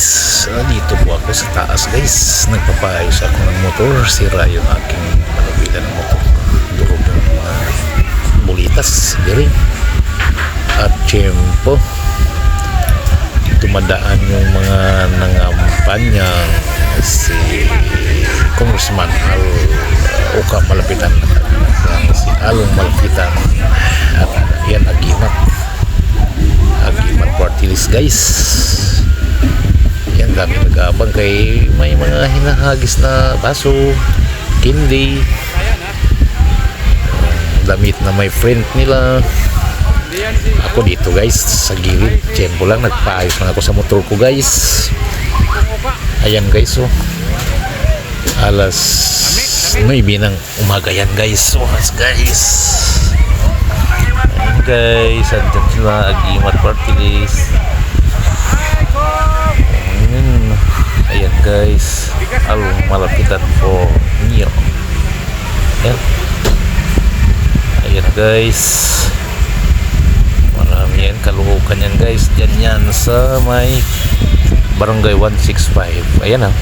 guys, Ah, dito po ako sa taas guys. Nagpapayos ako ng motor. Sira yung aking manubila ng motor. Durog yung mga bulitas. Diri. At tiyempo. Tumadaan yung mga nangampanyang si Congressman Al Uka Malapitan. Si Along Malapitan. At yan agimat. Agimat party list guys dami nag-aabang kay may mga hinahagis na baso um, damit na may friend nila. Ako dito guys sa gilid. Tiyempo lang nagpaayos lang ako sa motor ko guys. Ayan guys oh. Alas 9 ng umaga yan guys. Oras guys. Ayan guys andyan sila. Agimat party list Ayan. Ayan guys. Al malapitan po niyo. Ayan. Ayan guys. Marami yan. Kaluhukan yan guys. Diyan yan sa may Barangay 165. Ayan ah.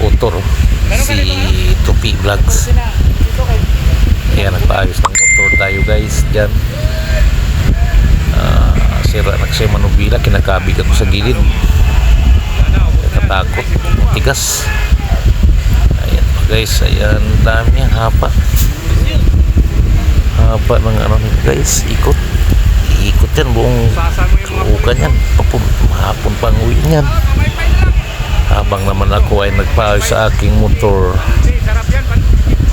Utor. Si Tupi Vlogs. Ayan. Nagpaayos ng motor tayo guys. Diyan. Ah, sira na kasi manubila. Kinakabig ako sa gilid nakatakot tigas. Ayan guys. Ayan dami ang hapa hapa ng ano guys. Ikot. Ikot yan buong kaukan yan mahapon pang uwi yan habang naman ako ay nagpaayos sa aking motor.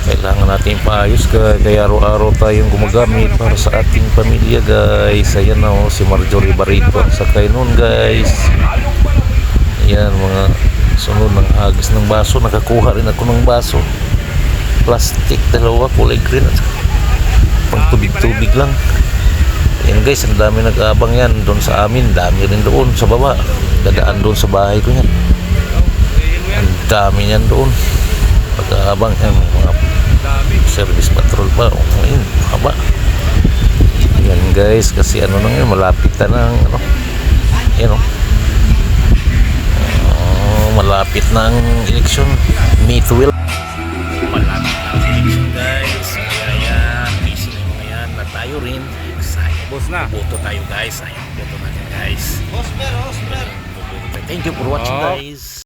Kailangan natin paayos kaya, kaya araw-araw tayong gumagamit para sa ating pamilya guys. Ayan na oh, si Marjorie Barito sakay nun guys yan mga sunod ng hagis ng baso nakakuha rin ako ng baso. Plastic dalawa kulay green at pang tubig-tubig lang. Yan guys ang dami nag-aabang yan. Doon sa amin dami rin doon sa baba. Dadaan doon sa bahay ko yan. Ang dami yan doon. Pag-aabang yan mga service patrol pa. O ngayon haba. Yan guys kasi ano nang yun malapit na ng ano yan o malapit ang eleksyon May 12 malapit ang eleksyon guys kaya busy na mga yan na tayo rin excited Boss na. boto tayo guys ayan boto natin guys Osper, Osper. thank you for watching Oh. guys